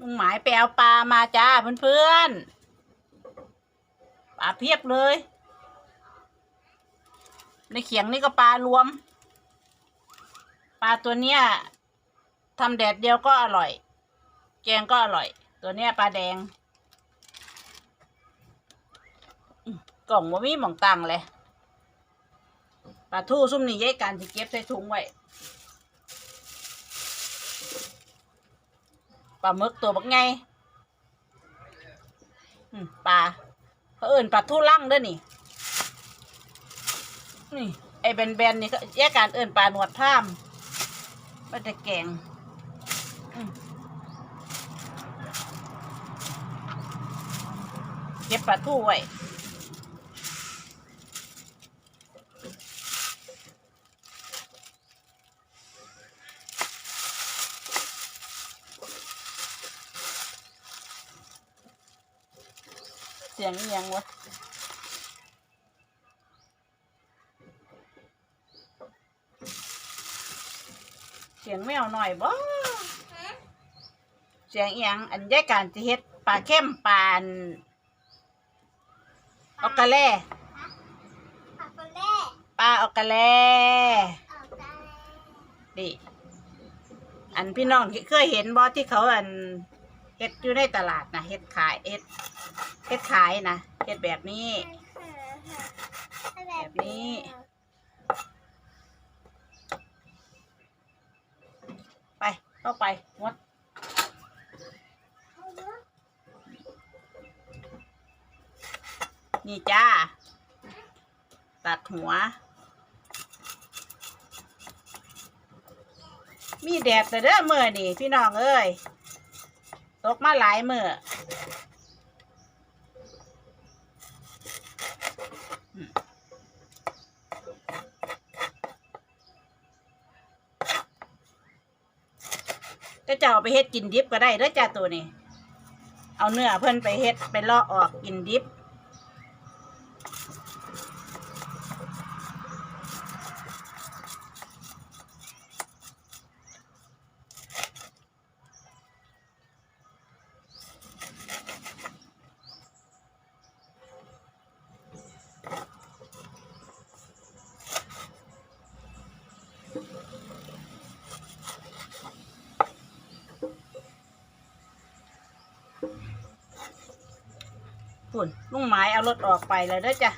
ลุงหมายไปเอาปลามาจ้าเพื่อนๆปลาเพียบเลย ในเขียงนี่ก็ปลารวม ปลาตัวเนี้ยทำแดดเดียวก็อร่อย แกงก็อร่อย ตัวเนี้ยปลาแดง กล่องว่ามีหมองตังเลยปลาทู่ซุ่มนี่ยายการจะเก็บใส่ถุงไว้ ปลาหมึกตัวบักไงปลาเขาเอิ่นปลาทู่ลั่งด้วยนี่ นี่ ไอ้แบนๆนี่ก็แยกการเอิ่นปลาหนวดท่ามมันจะแกงเก็บปลาทูไว้ สียงอิหยังวะเสียงแมวหน่อยบ่เสียงเอียงอันยายการจะเฮ็ดปลาเข้มปลาอันออกกะแลผักคนแรกปลาออกกะแลออกได้ดิอันพี่น้องเคยเห็นบ่ที่เขาอันเฮ็ดอยู่ในตลาดนะเฮ็ดขายเฮ็ด เฮ็ดขายนะเฮ็ดแบบนี้ แบบนี้ ไปเข้าไปงดนี่จ้า ตัดหัว มีแดดแต่เด้อมือนี่พี่น้องเอ้ย ตกมาหลายเมืออื ก็จะเอาไปเฮ็ดกินดิบก็ได้เด้อจ้าตัวนี้ เอาเนื้อเพิ่นไปเฮ็ดไปเลาะออกกินดิบุ่นลุงหมายเอารถออกไปแล้วเด้อจ้ะ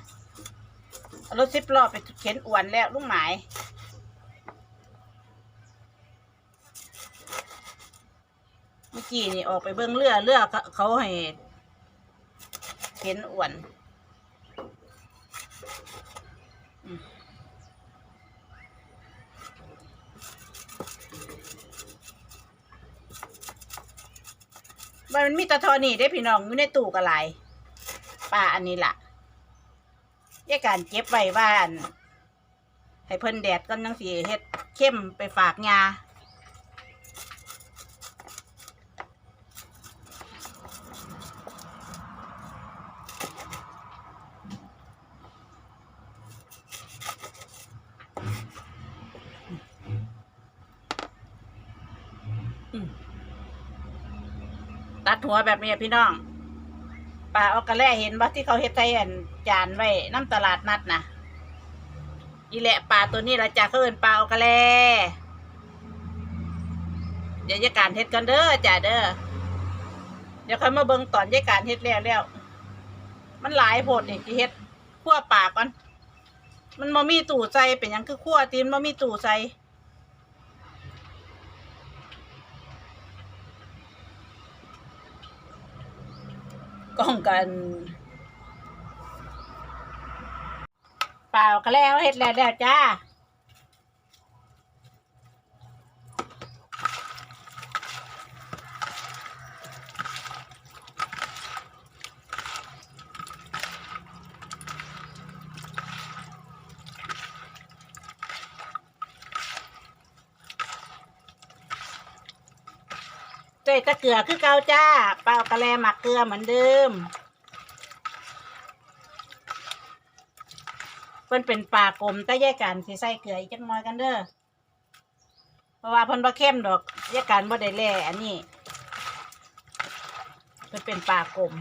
เอารถสิบล้อไปเข็นอวนแล้วลุงหมายเมื่อกี้นี่ออกไปเบิ้งเรือเรือเขาเขาให้เข็นอวนมันมีตะทอนี่ได้พี่น้องอยู่ในตู้กระไร ป้าอันนี้ล่ะแยกการเก็บไว้บ้านให้เพิ่นแดดก็ยังสีเฮ็ดเข้มไปฝากยาตัดหัวแบบนี้พี่น้อง ปลาเอากระแล่เห็นว่าที่เขาเฮ็ดใส่อันจานไว้น้ำตลาดนัดนะอีแหละปลาตัวนี้ละจ้าเขาเอินปลาเอากระแล่เดี๋ยวยายการเฮ็ดกันเด้อจ้าเด้อเดี๋ยวค่อยมาเบิ่งตอนยายการเฮ็ดแล้วแล้วมันหลายโพดนี่ที่เฮ็ดคั่วปลาก่อนมันบ่มีตู้ใส่เป็นยังคือคั่วตีนบ่มีตู้ใส่ กล้องกันเปล่าก็แล้วเฮ็ดแล้วแล้วจ้า ใจ๊ตะเกือคือเกาจ้า เปล่ากระแลหมักเกลือเหมือนเดิมเพิ่นเป็นปลากลมแต่แยกกันสิใส่เกลืออีกจักหน้อยกันเด้อเพราะว่าเพิ่นบ่เข้มดอกแยกกันบ่ได้แล่อันนี้เป็นปลากลม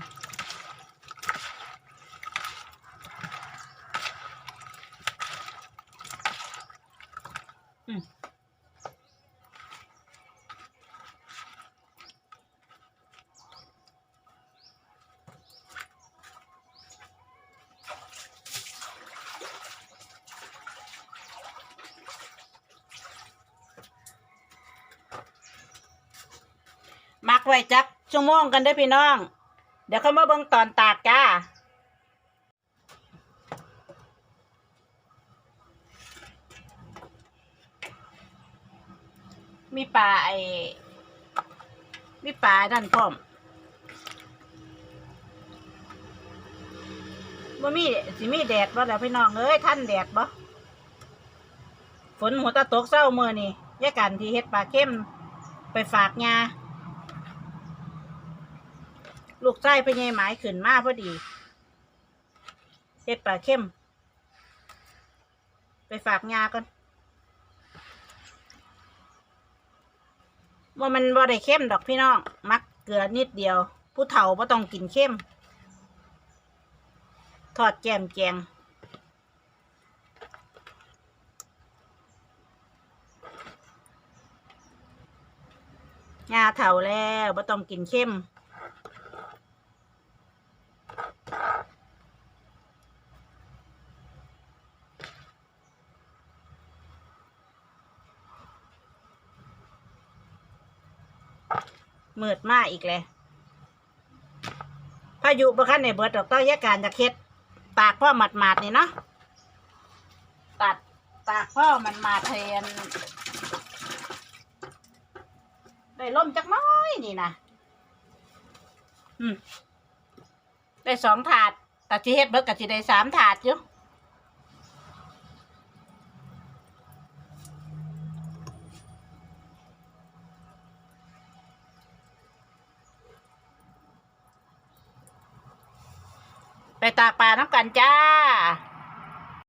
ไว้จักชั่วโมงกันได้พี่น้อง เดี๋ยวเขามาเบิ่งตอนตากจ้ามีปลาไอ้มีปลาดันพร้อมบ่มีสิมีแดดบ่แล้วพี่น้องเอ้ยท่านแดดบ่ฝนหัวตะตกเศร้าเมื่อนี่ยายกันที่เฮ็ดปลาเข้มไปฝากยา ลูกไส้ไปยายหมายขึ้นมาพอดีเฮ็ดปลาเข้ม ไปฝากยาก่อนว่ามันบ่ได้เข้มดอกพี่น้อง มักเกลือนิดเดียว ผู้เฒ่าบ่ต้องกินเข้ม ทอดแกมแกงยาเฒ่าแล้วบ่ต้องกินเข้ม มืดมาอีกเลยพายุบ่คันในเบิดดอกต้องแยกการจากเฮ็ดตากพ่อหมัดหมาดๆนี่เนาะตัดตากพ่อมันมาเทนได้ล่มจักน้อยนี่นะอืมได้สองถาดแต่ที่เฮ็ดเบิดก็สิได้สามถาดอยู่ ไปตากปลาน้ำกันจ้า